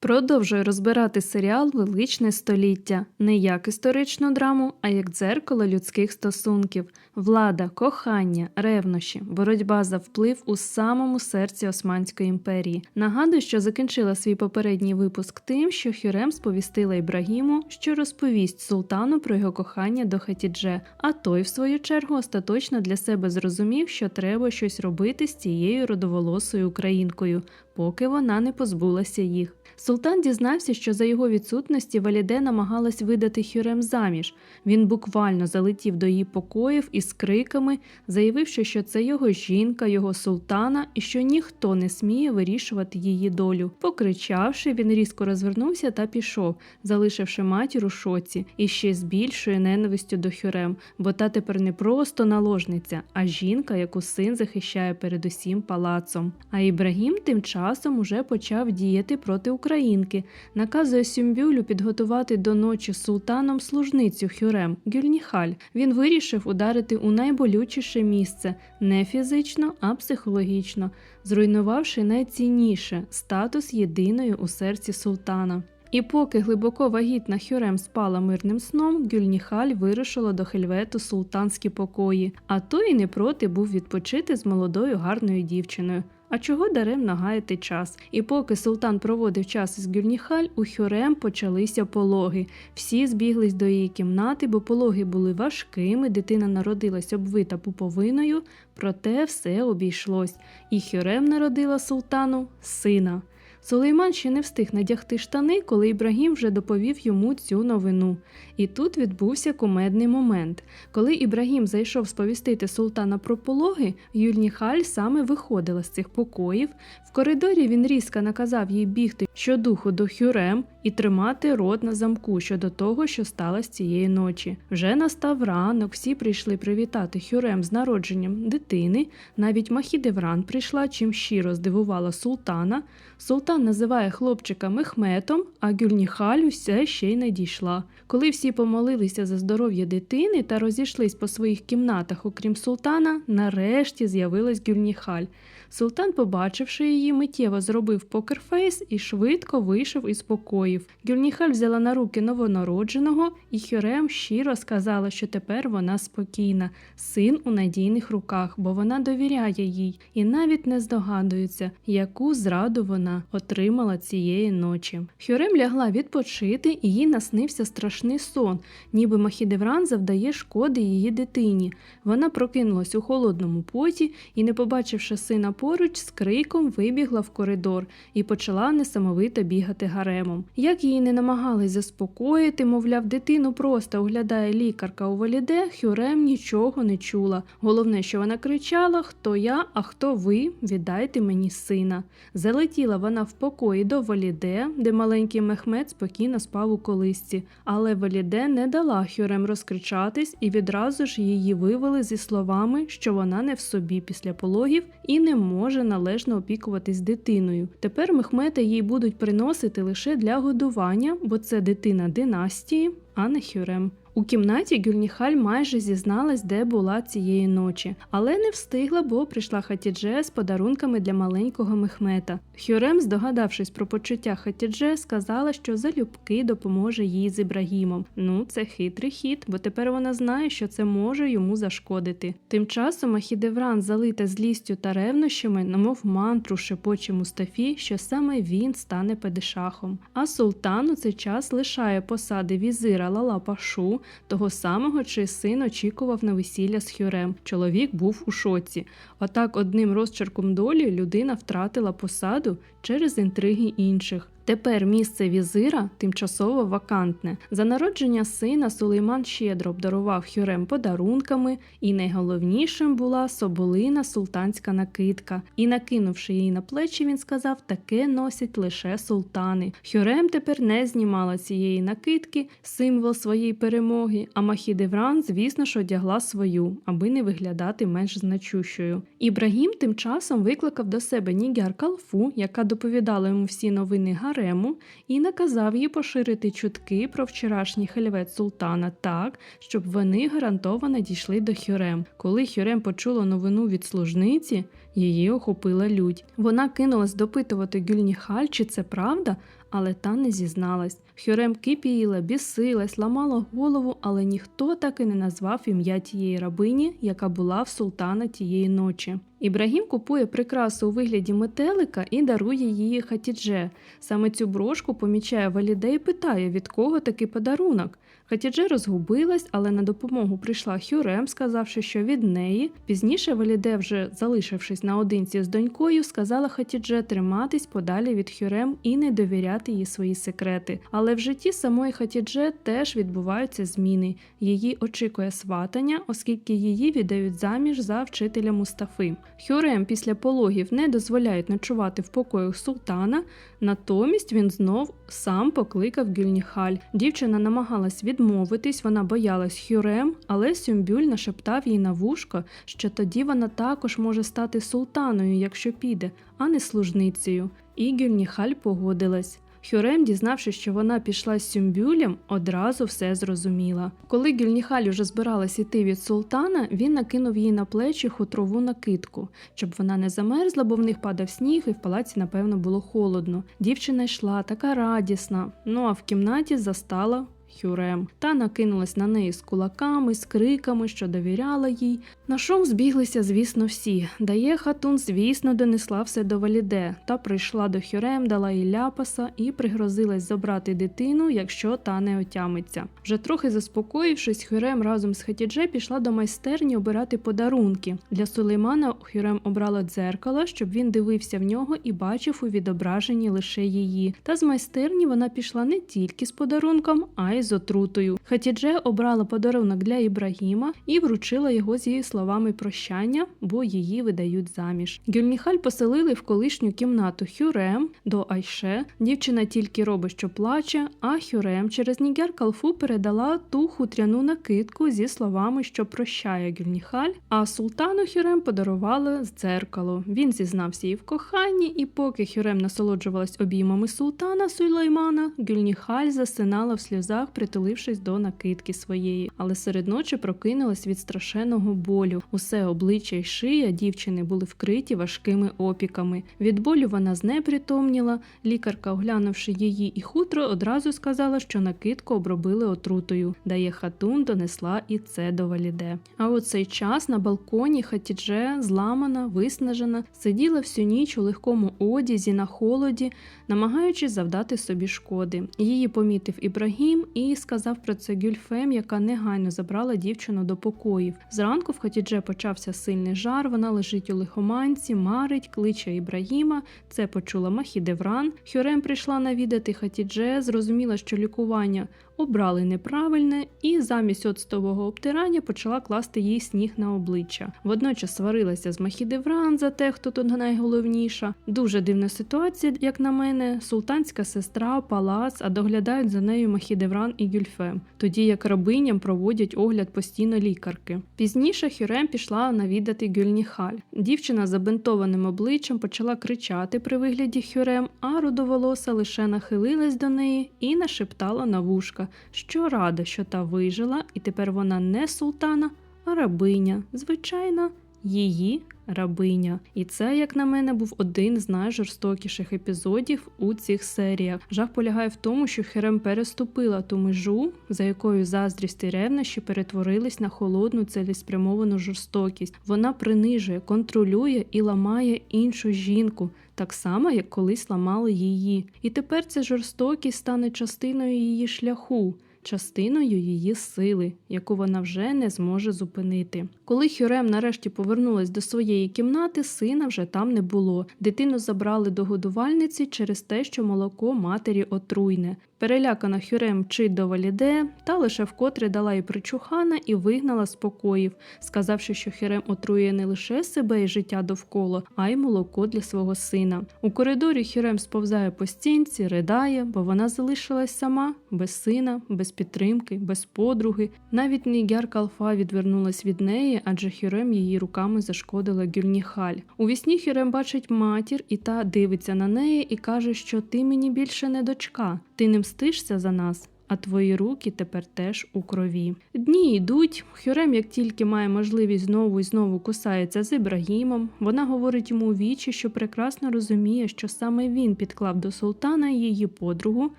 Продовжує розбирати серіал Величне століття не як історичну драму, а як дзеркало людських стосунків, влада, кохання, ревнощі, боротьба за вплив у самому серці Османської імперії. Нагадую, що закінчила свій попередній випуск тим, що Хюрем сповістила Ібрагіму, що розповість султану про його кохання до Хатідже, а той, в свою чергу, остаточно для себе зрозумів, що треба щось робити з цією родоволосою українкою, поки вона не позбулася їх. Султан дізнався, що за його відсутності Валіде намагалась видати Хюрем заміж. Він буквально залетів до її покоїв із криками, заявивши, що це його жінка, його султана, і що ніхто не сміє вирішувати її долю. Покричавши, він різко розвернувся та пішов, залишивши матір у шоці і ще з більшою ненавистю до Хюрем, бо та тепер не просто наложниця, а жінка, яку син захищає перед усім палацом. А Ібрагім тим часом уже почав діяти проти українки, наказує Сюмбюлю підготувати до ночі султаном служницю Хюрем Гюльніхаль. Він вирішив ударити у найболючіше місце не фізично, а психологічно, зруйнувавши найцінніше статус єдиної у серці султана. І поки глибоко вагітна Хюрем спала мирним сном, Гюльніхаль вирушила до Хельвету султанські покої, а той і не проти був відпочити з молодою гарною дівчиною. А чого даремно гаяти час? І поки султан проводив час із Гюрніхаль, у Хюрем почалися пологи. Всі збіглись до її кімнати, бо пологи були важкими, дитина народилась обвита пуповиною, проте все обійшлось. І Хюрем народила султану сина. Сулейман ще не встиг надягти штани, коли Ібрагім вже доповів йому цю новину. І тут відбувся кумедний момент. Коли Ібрагім зайшов сповістити султана про пологи, Юльніхаль саме виходила з цих покоїв. В коридорі він різко наказав їй бігти щодуху до Хюрем і тримати рот на замку щодо того, що сталося цієї ночі. Вже настав ранок, всі прийшли привітати Хюрем з народженням дитини. Навіть Махідевран прийшла, чим щиро здивувала султана. Султан називає хлопчика Мехметом, а Гюльніхаль усе ще й не дійшла. Коли всі помолилися за здоров'я дитини та розійшлись по своїх кімнатах, окрім султана, нарешті з'явилась Гюльніхаль. Султан, побачивши її, миттєво зробив покерфейс і швидко вийшов із покоїв. Гюльніхаль взяла на руки новонародженого, і Хюрем щиро сказала, що тепер вона спокійна, син у надійних руках, бо вона довіряє їй і навіть не здогадується, яку зраду вона отримала цієї ночі. Хюрем лягла відпочити, і їй наснився страшний сон, ніби Махідевран завдає шкоди її дитині. Вона прокинулась у холодному поті і, не побачивши сина поруч, з криком вибігла в коридор і почала несамовито бігати гаремом. Як її не намагались заспокоїти, мовляв, дитину просто оглядає лікарка у валіде, Хюрем нічого не чула. Головне, що вона кричала: Хто я, а хто ви? Віддайте мені сина. Залетіла вона в покої до валіде, де маленький мехмед спокійно спав у колисці. Але валіде не дала Хюрем розкричатись і відразу ж її вивели зі словами, що вона не в собі після пологів і не може належно опікуватись дитиною. Тепер мехмети їй будуть приносити лише для годування, бо це дитина династії, а не Хюрем. У кімнаті Гюльніхаль майже зізналась, де була цієї ночі, але не встигла, бо прийшла Хатідже з подарунками для маленького мехмета. Хюрем, здогадавшись про почуття Хатідже, сказала, що залюбки допоможе їй з Ібрагімом. Ну, це хитрий хід, бо тепер вона знає, що це може йому зашкодити. Тим часом Ахідевран, залита злістю та ревнощами, намов мантру шепоче Мустафі, що саме він стане падишахом. А султан у цей час лишає посади візира Лала Пашу, того самого, чий син очікував на весілля з Хюрем. Чоловік був у шоці. Отак одним розчерком долі людина втратила посаду через інтриги інших. Тепер місце візира тимчасово вакантне. За народження сина Сулейман щедро обдарував Хюрем подарунками, і найголовнішим була соболина султанська накидка. І, накинувши її на плечі, він сказав: таке носять лише султани. Хюрем тепер не знімала цієї накидки, символ своєї перемоги. А Махідевран, звісно ж, одягла свою, аби не виглядати менш значущою. Ібрагім тим часом викликав до себе Нігяр Калфу, яка доповідала йому всі новини гарему, і наказав їй поширити чутки про вчорашній хельвет султана так, щоб вони гарантовано дійшли до Хюрем. Коли Хюрем почула новину від служниці, її охопила лють. Вона кинулась допитувати Гюльніхаль, чи це правда, але та не зізналась. Хюрем кипіла, бісилась, ламала голову, але ніхто так і не назвав ім'я тієї рабині, яка була в султана тієї ночі. Ібрагім купує прикрасу у вигляді метелика і дарує її Хатідже. Саме цю брошку помічає Валіде і питає, від кого такий подарунок. Хатідже розгубилась, але на допомогу прийшла Хюрем, сказавши, що від неї. Пізніше Валіде, вже залишившись наодинці з донькою, сказала Хатідже триматись подалі від Хюрем і не довіряти їй свої секрети. Але в житті самої Хатідже теж відбуваються зміни. Її очікує сватання, оскільки її віддають заміж за вчителя Мустафи. Хюрем після пологів не дозволяють ночувати в покоях султана, натомість він знов сам покликав Гюльніхаль. Дівчина намагалась відмовитись, вона боялась Хюрем, але Сюмбюль нашептав їй на вушко, що тоді вона також може стати султаною, якщо піде, а не служницею. І Гюльніхаль погодилась. Хюрем, дізнавшись, що вона пішла з Сюмбюлем, одразу все зрозуміла. Коли Гюльніхаль уже збиралась іти від султана, він накинув їй на плечі хутрову накидку, щоб вона не замерзла, бо в них падав сніг, і в палаці, напевно, було холодно. Дівчина йшла така радісна, ну а в кімнаті застала. Хюрем та накинулась на неї з кулаками, з криками, що довіряла їй. На шум збіглися, звісно, всі. Дає хатун, звісно, донесла все до валіде, та прийшла до Хюрем, дала їй ляпаса і пригрозилась забрати дитину, якщо та не отямиться. Вже трохи заспокоївшись, Хюрем разом з Хатідже пішла до майстерні обирати подарунки. Для Сулеймана Хюрем обрала дзеркало, щоб він дивився в нього і бачив у відображенні лише її. Та з майстерні вона пішла не тільки з подарунком, а й з отрутою. Хатідже обрала подарунок для Ібрагіма і вручила його з її словами прощання, бо її видають заміж. Гюльніхаль поселили в колишню кімнату Хюрем до Айше. Дівчина тільки робить, що плаче, а Хюрем через Нігер Калфу передала ту хутряну накидку зі словами, що прощає Гюльніхаль. А султану Хюрем подарували дзеркало. Він зізнався їй в коханні, і поки Хюрем насолоджувалась обіймами султана Сулеймана, Гюльніхаль засинала в сльозах, притулившись до накидки своєї, але серед ночі прокинулась від страшенного болю. Усе обличчя й шия дівчини були вкриті важкими опіками. Від болю вона знепритомніла. Лікарка, оглянувши її і хутро, одразу сказала, що накидку обробили отрутою. Дає хатун донесла і це до валіде. А у цей час на балконі Хатідже, зламана, виснажена, сиділа всю ніч у легкому одязі на холоді, намагаючись завдати собі шкоди. Її помітив Ібрагім і сказав про це Гюльфем, яка негайно забрала дівчину до покоїв. Зранку в Хатідже почався сильний жар. Вона лежить у лихоманці, марить, кличе Ібраїма. Це почула Махідевран. Хюрем прийшла навідати Хатідже, зрозуміла, що лікування обрали неправильне, і замість оцтового обтирання почала класти їй сніг на обличчя. Водночас сварилася з Махідевран за те, хто тут найголовніша. Дуже дивна ситуація, як на мене. Султанська сестра, палац, а доглядають за нею Махідевран і Гюльфем, тоді як рабиням проводять огляд постійно лікарки. Пізніше Хюрем пішла навідати Гюльніхаль. Дівчина з забинтованим обличчям почала кричати при вигляді Хюрем, а рудоволоса лише нахилилась до неї і нашептала на вушка, що рада, що та вижила, і тепер вона не султана, а рабиня, звичайно, її рабиня. І це, як на мене, був один з найжорстокіших епізодів у цих серіях. Жах полягає в тому, що Херем переступила ту межу, за якою заздрість і ревнощі перетворились на холодну цілеспрямовану жорстокість. Вона принижує, контролює і ламає іншу жінку. Так само, як колись ламали її. І тепер ця жорстокість стане частиною її шляху, частиною її сили, яку вона вже не зможе зупинити. Коли Хюрем нарешті повернулась до своєї кімнати, сина вже там не було. Дитину забрали до годувальниці через те, що молоко матері отруйне. Перелякана Хюрем вчить до валіде, та лише вкотре дала їй причухана і вигнала з покоїв, сказавши, що Хюрем отрує не лише себе і життя довкола, а й молоко для свого сина. У коридорі Хюрем сповзає по стінці, ридає, бо вона залишилась сама, без сина, без підтримки, без подруги. Навіть Нігяр Калфа відвернулась від неї, адже Хюрем її руками зашкодила Гюльніхаль. У вісні Хюрем бачить матір, і та дивиться на неї і каже, що ти мені більше не дочка, ти не мстишся за нас. А твої руки тепер теж у крові. Дні йдуть. Хюрем, як тільки має можливість знову і знову кусається з Ібрагімом, вона говорить йому у вічі, що прекрасно розуміє, що саме він підклав до султана її подругу.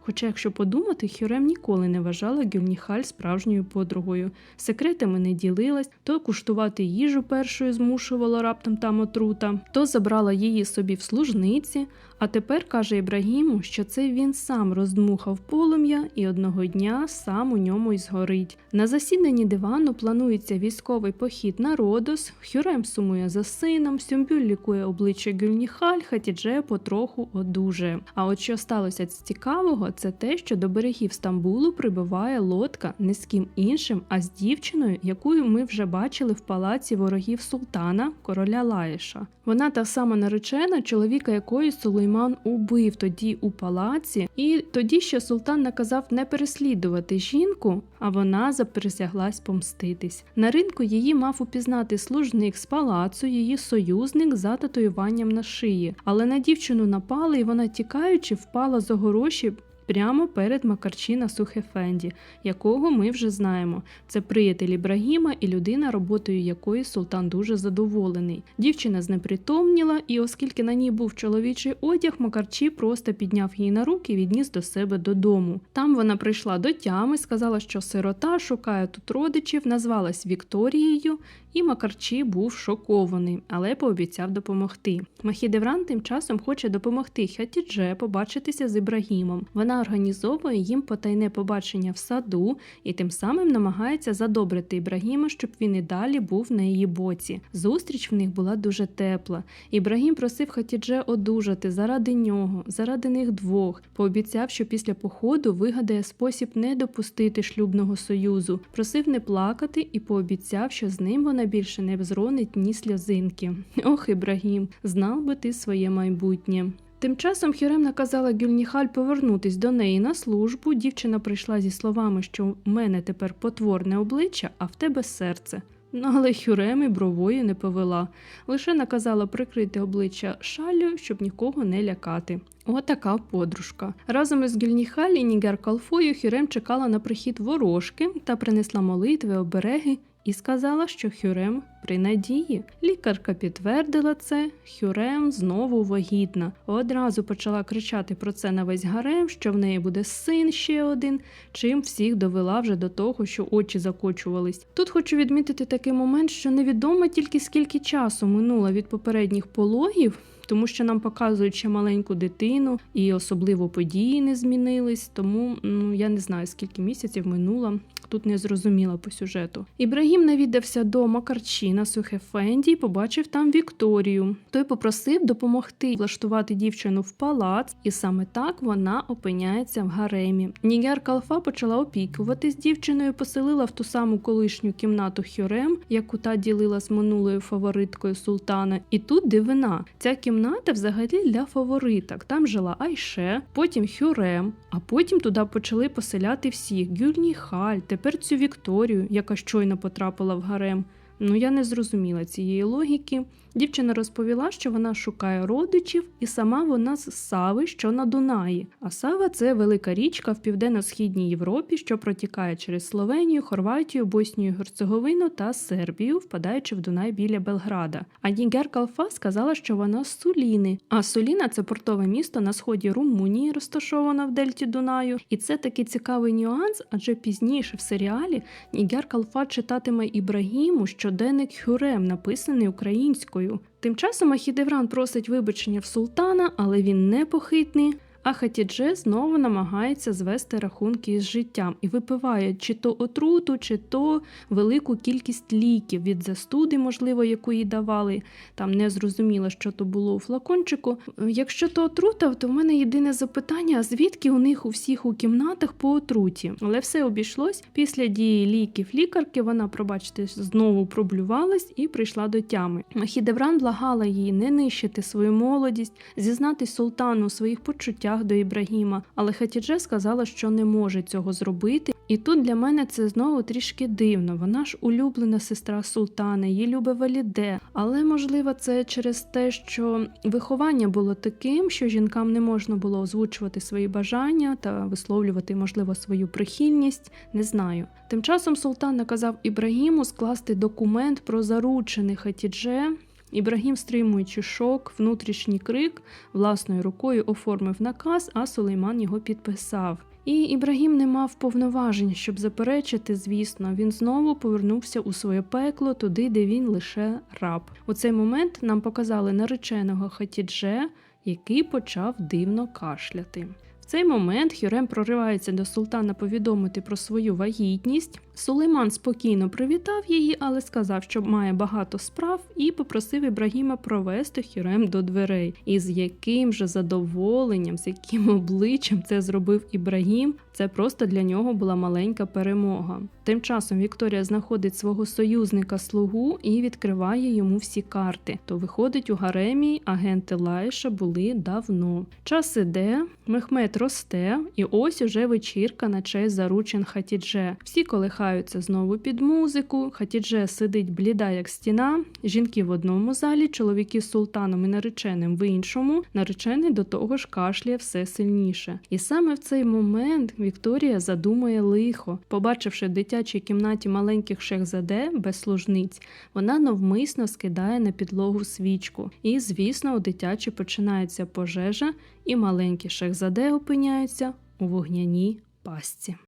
Хоча, якщо подумати, Хюрем ніколи не вважала Гюльніхаль справжньою подругою. Секретами не ділилась, то куштувати їжу першою змушувала раптом там отрута, то забрала її собі в служниці. А тепер каже Ібрагіму, що це він сам роздмухав полум'я і одного дня сам у ньому й згорить. На засіданні дивану планується військовий похід на Родос, Хюрем сумує за сином, Сюмбюль лікує обличчя Гюльніхаль, Хатідже потроху одужує. А от що сталося з цікавого, це те, що до берегів Стамбулу прибиває лодка не з ким іншим, а з дівчиною, яку ми вже бачили в палаці ворогів султана, короля Лаїша. Вона та сама наречена, чоловіка якої Сулейман убив тоді у палаці, і тоді ще султан наказав не переслідувати жінку, а вона заприсяглась помститись. На ринку її мав упізнати служник з палацу, її союзник за татуюванням на шиї. Але на дівчину напали, і вона, тікаючи, впала з огороші прямо перед Макарчіна Сухефенді, якого ми вже знаємо. Це приятель Ібрагіма і людина, роботою якої султан дуже задоволений. Дівчина знепритомніла, і оскільки на ній був чоловічий одяг, Макарчі просто підняв її на руки і відніс до себе додому. Там вона прийшла до тями, сказала, що сирота шукає тут родичів, назвалась Вікторією, і Макарчі був шокований, але пообіцяв допомогти. Махідевран тим часом хоче допомогти Хатідже побачитися з Ібрагімом. Вона організовує їм потайне побачення в саду і тим самим намагається задобрити Ібрагіма, щоб він і далі був на її боці. Зустріч в них була дуже тепла. Ібрагім просив Хатідже одужати заради нього, заради них двох. Пообіцяв, що після походу вигадає спосіб не допустити шлюбного союзу. Просив не плакати і пообіцяв, що з ним вона більше не взронить ні сльозинки. Ох, Ібрагім, знав би ти своє майбутнє. Тим часом Хюрем наказала Гюльніхаль повернутись до неї на службу. Дівчина прийшла зі словами, що в мене тепер потворне обличчя, а в тебе серце. Ну, але Хюрем і бровою не повела, лише наказала прикрити обличчя шаллю, щоб нікого не лякати. Отака подружка. Разом із Гюльніхаль і Нігер Калфою Хюрем чекала на прихід ворожки та принесла молитви, обереги і сказала, що Хюрем при надії. Лікарка підтвердила це. Хюрем знову вагітна. Одразу почала кричати про це на весь гарем, що в неї буде син ще один, чим всіх довела вже до того, що очі закочувались. Тут хочу відмітити такий момент, що невідомо тільки скільки часу минуло від попередніх пологів. Тому що нам показують ще маленьку дитину, і особливо події не змінились. Тому ну я не знаю скільки місяців минуло. Тут не зрозуміла по сюжету. Ібрагім навідався до Макарчіна Сухефенді і побачив там Вікторію. Той попросив допомогти влаштувати дівчину в палац, і саме так вона опиняється в гаремі. Нігер Калфа почала опікуватись дівчиною, поселила в ту саму колишню кімнату Хюрем, яку та ділила з минулою фавориткою султана. І тут дивина. Ця кімната взагалі для фавориток. Там жила Айше, потім Хюрем, а потім туди почали поселяти всіх: Гюльніхаль, тепер цю Вікторію, яка щойно потрапила в гарем. Ну я не зрозуміла цієї логіки. Дівчина розповіла, що вона шукає родичів, і сама вона з Сави, що на Дунаї. А Сава це велика річка в південно-східній Європі, що протікає через Словенію, Хорватію, Боснію, Герцеговину та Сербію, впадаючи в Дунай біля Белграда. А Нігер Калфа сказала, що вона з Суліни. А Суліна це портове місто на сході Румунії, розташоване в дельті Дунаю. І це такий цікавий нюанс, адже пізніше в серіалі Нігер Калфа читатиме Ібрагіму щоденник Хюрем, написаний українською. Тим часом Ахідевран просить вибачення в султана, але він непохитний. А Хатідже знову намагається звести рахунки з життям і випиває чи то отруту, чи то велику кількість ліків від застуди, можливо, яку їй давали. Там не зрозуміло, що то було у флакончику. Якщо то отрута, то в мене єдине запитання: звідки у них у всіх у кімнатах по отруті? Але все обійшлось. Після дії ліків лікарки вона, пробачте, знову проблювалась і прийшла до тями. Хідевран благала її не нищити свою молодість, зізнатись султану своїх почуттях гостях до Ібрагіма, але Хатідже сказала, що не може цього зробити. І тут для мене це знову трішки дивно. Вона ж улюблена сестра султана, її любить Валіде. Але можливо, це через те, що виховання було таким, що жінкам не можна було озвучувати свої бажання та висловлювати, можливо, свою прихильність. Не знаю. Тим часом султан наказав Ібрагіму скласти документ про заручених Хатідже. Ібрагім, стримуючи шок, внутрішній крик, власною рукою оформив наказ, а Сулейман його підписав. І Ібрагім не мав повноважень, щоб заперечити, звісно, він знову повернувся у своє пекло, туди, де він лише раб. У цей момент нам показали нареченого Хатідже, який почав дивно кашляти. Цей момент Хюрем проривається до султана повідомити про свою вагітність. Сулейман спокійно привітав її, але сказав, що має багато справ, і попросив Ібрагіма провести Хюрем до дверей. І з яким же задоволенням, з яким обличчям це зробив Ібрагім, це просто для нього була маленька перемога. Тим часом Вікторія знаходить свого союзника слугу і відкриває йому всі карти. То виходить у гаремі, агенти Лайша були давно. Час іде, Мехмед росте, і ось уже вечірка на честь заручин Хатідже. Всі колихаються знову під музику. Хатідже сидить бліда, як стіна. Жінки в одному залі, чоловіки з султаном і нареченим в іншому. Наречений до того ж кашляє все сильніше. І саме в цей момент Вікторія задумує лихо, побачивши в дитячій кімнаті маленьких шехзаде без служниць, вона навмисно скидає на підлогу свічку. І, звісно, у дитячі починається пожежа, і маленькі шехзаде опиняються у вогняній пастці.